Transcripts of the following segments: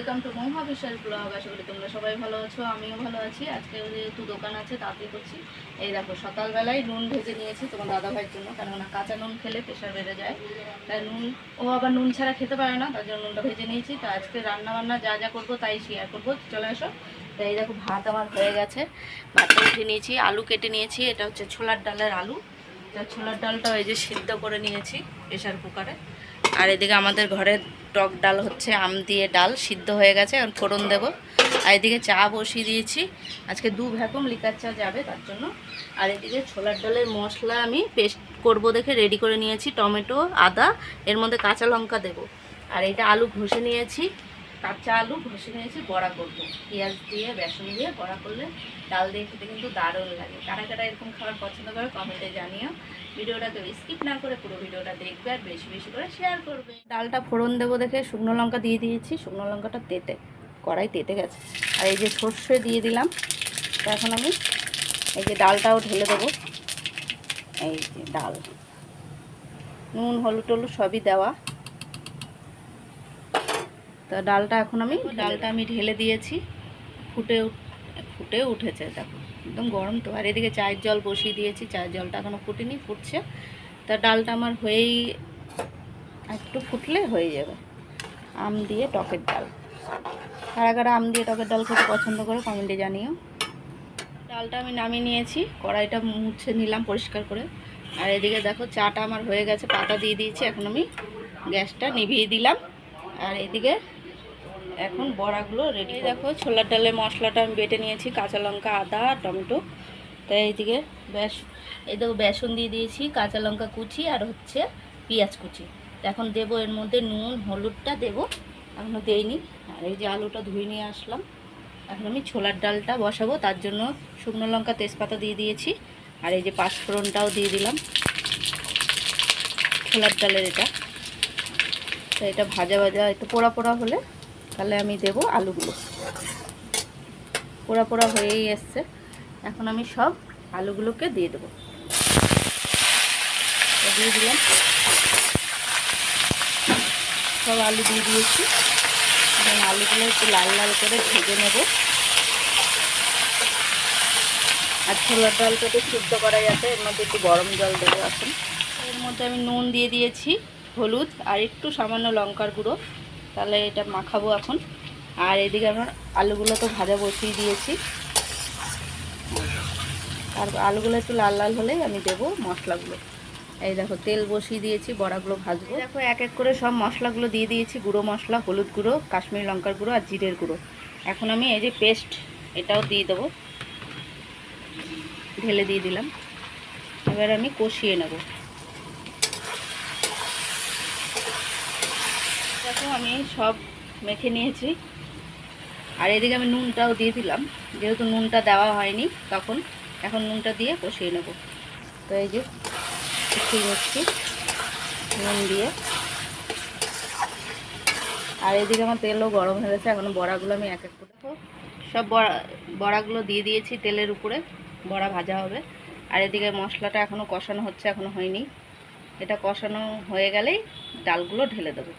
Welcome to মহা বিশাল blog আশা করি তোমরা সবাই ভালো আছো, আমিও ভালো আছি। আজকে যেহেতু দোকান আছে তাড়াতাড়ি করছি। এই দেখো, সকালবেলায় নুন ভেজে নিয়েছি তোমার দাদা ভাইয়ের জন্য, কেননা কাঁচা নুন খেলে প্রেশার বেড়ে যায়। তাই নুন, ও আবার নুন ছাড়া খেতে পারে না, তার জন্য নুনটা ভেজে নিয়েছি। তো আজকে রান্না বান্না যা যা করব তাই শেয়ার করব। চলে আসো। তো এই দেখো, ভাত আমার হয়ে গেছে। ভাতটা উঠে নিয়েছি, আলু কেটে নিয়েছি। এটা হচ্ছে ছোলার ডালের আলু। তা ছোলার ডালটা এই যে সিদ্ধ করে নিয়েছি প্রেশার কুকারে। আর এদিকে আমাদের ঘরে টক ডাল হচ্ছে, আম দিয়ে ডাল সিদ্ধ হয়ে গেছে, এখন ফোড়ন দেবো। আর এদিকে চা বসিয়ে দিয়েছি। আজকে দু ভ্যাকুম লিকার চা যাবে তার জন্য। আর এদিকে ছোলার ডালের মশলা আমি পেস্ট করব দেখে রেডি করে নিয়েছি, টমেটো, আদা, এর মধ্যে কাঁচা লঙ্কা দেব। আর এটা আলু ঘষে নিয়েছি। কাঁচা আলু ঘষে নিয়েছি, বড়া করব। পেঁয়াজ দিয়ে, বেসন দিয়ে বড়া করলে ডাল দিয়ে খেতে কিন্তু দারুণ লাগে। কারা কারা এরকম খাবার পছন্দ করে কমেন্টে জানিও। ভিডিওটাকে স্কিপ না করে পুরো ভিডিওটা দেখবে আর বেশি বেশি করে শেয়ার করবে। ডালটা ফোড়ন দেবো দেখে শুকনো লঙ্কা দিয়ে দিয়েছি। শুকনো লঙ্কাটা তেতে, কড়াই তেতে গেছে। আর এই যে সর্ষে দিয়ে দিলাম এখন আমি এই যে ডালটাও ঢেলে দেবো। এই যে ডাল, নুন, হলুদ, টলুদ সবই দেওয়া। তো ডালটা এখন আমি, ডালটা আমি ঢেলে দিয়েছি। ফুটে ফুটে উঠেছে, দেখো। একদম গরম তো। আর এদিকে চায়ের জল বসিয়ে দিয়েছি। চায়ের জলটা এখনও ফুটেনি, ফুটছে। তা ডালটা আমার হয়েই, একটু ফুটলে হয়ে যাবে। আম দিয়ে টকের ডাল। কারা কারা আম দিয়ে টকের ডাল খেতে পছন্দ করে, কমেন্টে জানিও। ডালটা আমি নামিয়ে নিয়েছি। কড়াইটা মুছে নিলাম পরিষ্কার করে। আর এদিকে দেখো, চাটা আমার হয়ে গেছে। পাতা দিয়ে দিয়েছি। এখন আমি গ্যাসটা নিভিয়ে দিলাম। আর এদিকে এখন বড়াগুলো রেডি দেখো ছোলার ডালের মশলাটা আমি বেটে নিয়েছি কাঁচা লঙ্কা আদা টমেটো। তাই এইদিকে বেশ এই দেখো বেসন দিয়ে দিয়েছি কাঁচা লঙ্কা কুচি আর হচ্ছে পেঁয়াজ কুচি। এখন দেবো এর মধ্যে নুন হলুদটা দেবো এখনও দেইনি। আর এই যে আলুটা ধুয়ে নিয়ে আসলাম। এখন আমি ছোলার ডালটা বসাবো তার জন্য শুকনো লঙ্কা তেজপাতা দিয়ে দিয়েছি আর এই যে পাঁচফোড়নটাও দিয়ে দিলাম। ছোলার ডালের এটা। তো এটা ভাজা ভাজা একটু পোড়া পোড়া হলে তাহলে আমি দেব আলুগুলো। পোড়া পোড়া হয়েই এসছে। এখন আমি সব আলুগুলোকে দিয়ে দেবো। দিয়ে দিলাম। সব আলু দিয়ে দিয়েছি। এবং আলুগুলো একটু লাল লাল করে ভেজে নেব। আর ছোলার ডালটা তো সিদ্ধ করা যাবে, এর মধ্যে একটু গরম জল দেবো এখন। এর মধ্যে আমি নুন দিয়ে দিয়েছি, হলুদ আর একটু সামান্য লঙ্কার গুঁড়ো। তাহলে এটা মাখাবো এখন। আর এদিকে আমার আলুগুলো তো ভাজা বসিয়ে দিয়েছি। আর আলুগুলো একটু লাল লাল হলেই আমি দেবো মশলাগুলো। এই দেখো, তেল বসিয়ে দিয়েছি, বড়াগুলো ভাজবো। দেখো, এক এক করে সব মশলাগুলো দিয়ে দিয়েছি। গুঁড়ো মশলা, হলুদ গুঁড়ো, কাশ্মীরি লঙ্কার গুঁড়ো আর জিরের গুঁড়ো। এখন আমি এই যে পেস্ট, এটাও দিয়ে দেবো। ঢেলে দিয়ে দিলাম। এবার আমি কষিয়ে নেব। দেখো, আমি সব মেখে নিয়েছি। আর এদিকে আমি নুনটাও দিয়ে দিলাম। যেহেতু নুনটা দেওয়া হয়নি তখন, এখন নুনটা দিয়ে কষিয়ে নেব। তো এই যে, কষিয়ে নুন দিয়ে। আর এদিকে আমার তেলও গরম হয়ে গেছে, এখন বড়াগুলো আমি এক এক করে সব বড়া, বড়াগুলো দিয়ে দিয়েছি তেলের উপরে, বড়া ভাজা হবে। আর এদিকে মশলাটা এখনও কষানো হচ্ছে এখনও হয়নি। এটা কষানো হয়ে গেলেই ডালগুলো ঢেলে দেবো।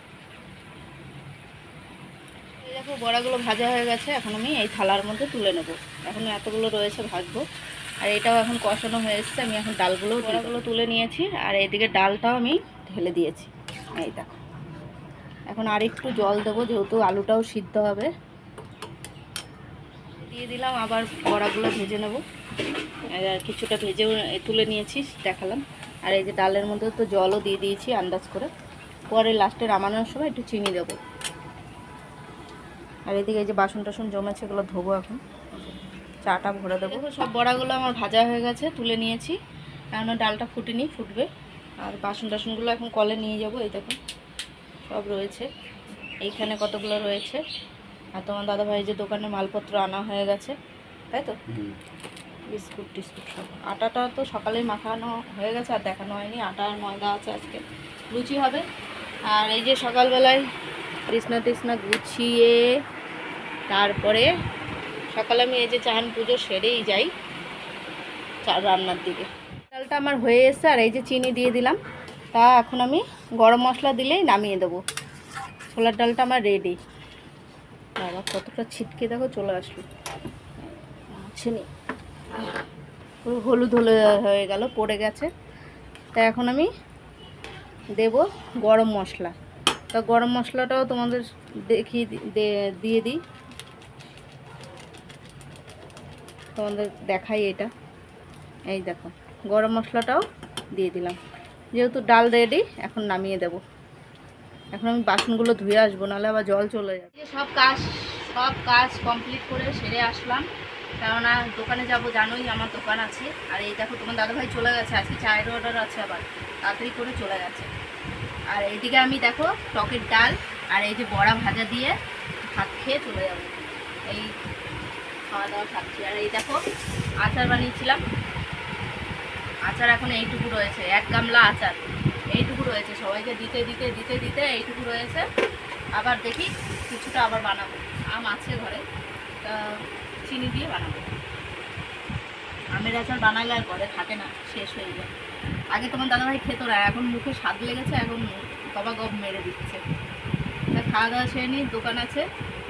দেখো বড়াগুলো ভাজা হয়ে গেছে এখন আমি এই থালার মধ্যে তুলে নেব। এখন এতগুলো রয়েছে ভাজবো। আর এটাও এখন কষানো হয়ে এসছে আমি এখন ডালগুলো বড়াগুলো তুলে নিয়েছি আর এইদিকে ডালটাও আমি ঢেলে দিয়েছি। এই দেখো। এখন আর একটু জল দেবো যেহেতু আলুটাও সিদ্ধ হবে। দিয়ে দিলাম আবার বড়াগুলো ভেজে নেব। কিছুটা ভেজেও তুলে নিয়েছি দেখালাম। আর এই যে ডালের মধ্যে তো জলও দিয়ে দিয়েছি আন্দাজ করে। পরে লাস্টে নামানোর সময় একটু চিনি দেবো। আর এদিকে এই যে বাসন টাসন জমেছে এগুলো ধোবো এখন। চাটা ভরে দেবো। সব বড়াগুলো আমার ভাজা হয়ে গেছে তুলে নিয়েছি। কেননা ডালটা ফুটেনি ফুটবে। আর বাসন টাসনগুলো এখন কলে নিয়ে যাব এই দেখুন সব রয়েছে। এইখানে কতগুলো রয়েছে? আর তোমার দাদাভাই যে দোকানে মালপত্র আনা হয়ে গেছে তাই তো? বিস্কুট টিস্কুট সব। আটাটা তো সকালেই মাখানো হয়ে গেছে আর দেখানো হয়নি। আটা আর ময়দা আছে আজকে। লুচি হবে। আর এই যে সকালবেলায় তৃষ্ণা তৃষ্ণা গুছিয়ে তারপরে সকালে আমি এই যে চান পুজো সেরেই যাই রান্নার দিকে। ডালটা আমার হয়ে এসছে আর এই যে চিনি দিয়ে দিলাম। তা এখন আমি গরম মশলা দিলেই নামিয়ে দেবো। ছোলার ডালটা আমার রেডি বাবা, কতটা ছিটকে দেখো চলে আসলো। পুরো হলুদ হলুদ হয়ে গেল, পড়ে গেছে। তা এখন আমি দেব গরম মশলা। তা গরম মশলাটাও তোমাদের দেখিয়ে দিয়ে দিই। তোমাদের দেখাই এটা। এই দেখো, গরম মশলাটাও দিয়ে দিলাম। যেহেতু ডাল রেডি এখন নামিয়ে দেব। এখন আমি বাসনগুলো ধুয়ে আসব, নাহলে আবার জল চলে যাবে। সব কাজ সব কাজ কমপ্লিট করে সেরে আসলাম। কেননা দোকানে যাব, জানোই আমার দোকান আছে। আর এই দেখো তোমার দাদাভাই চলে গেছে, আজকে চায়ের অর্ডার আছে আবার। তাড়াতাড়ি করে চলে গেছে। আর এইদিকে আমি দেখো টকের ডাল আর এই যে বড়া ভাজা দিয়ে ভাত খেয়ে চলে যাব। এই খাওয়া দাওয়া খাচ্ছি আর এই দেখো আচার বানিয়েছিলাম। আচার এখন এইটুকু রয়েছে, এক গামলা আচার। এইটুকু রয়েছে, সবাইকে দিতে দিতে দিতে দিতে এইটুকু রয়েছে। আবার দেখি কিছুটা আবার বানাবো। আম আছে ঘরে চিনি দিয়ে বানাবো। আমের আচার বানালে আর ঘরে থাকে না, শেষ হয়ে যায়। আগে তোমার দাদাভাই খেতো না, এখন মুখে স্বাদ লেগেছে, এখন গবা গব মেরে দিচ্ছে। তা খাওয়া দাওয়া সেরে নিই দোকান আছে,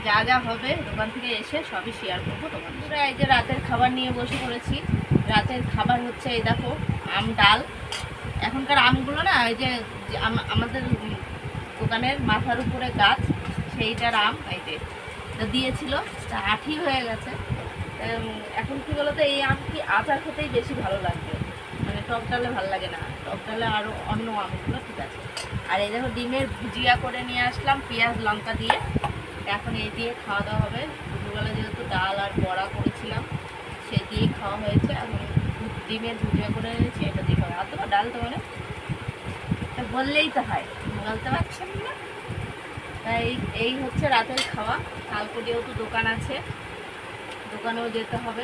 যা যা হবে দোকান থেকে এসে সবই শেয়ার করব তোমার এই যে রাতের খাবার নিয়ে বসে পড়েছি, রাতের খাবার হচ্ছে এই দেখো, আম, ডাল। এখনকার আমগুলো না, এই যে আমাদের দোকানের মাথার উপরে গাছ, সেইটার আম, এই যে দিয়েছিল, তা আঠি হয়ে গেছে। এখন কি বলতো, এই আম কি আচার খেতেই বেশি ভালো লাগবে। টক ডালে ভালো লাগে না। টক ডালে আরও অন্য আমগুলো ঠিক আছে। আর এই দেখো ডিমের ভুজিয়া করে নিয়ে আসলাম পেঁয়াজ, লঙ্কা দিয়ে। এখন এই দিয়ে খাওয়া দাওয়া হবে। দুপুরবেলা যেহেতু ডাল আর বড়া করেছিলাম, সে দিয়ে খাওয়া হয়েছে। এখন ডিমের ভুজিয়া করে এনেছি, এটা দিয়ে খাওয়া আর তোমার ডাল তো মানে তা বললেই তো হয়। বলতে পারছেন না? তাই এই হচ্ছে রাতের খাওয়া। কালকে যেহেতু দোকান আছে, দোকানেও যেতে হবে।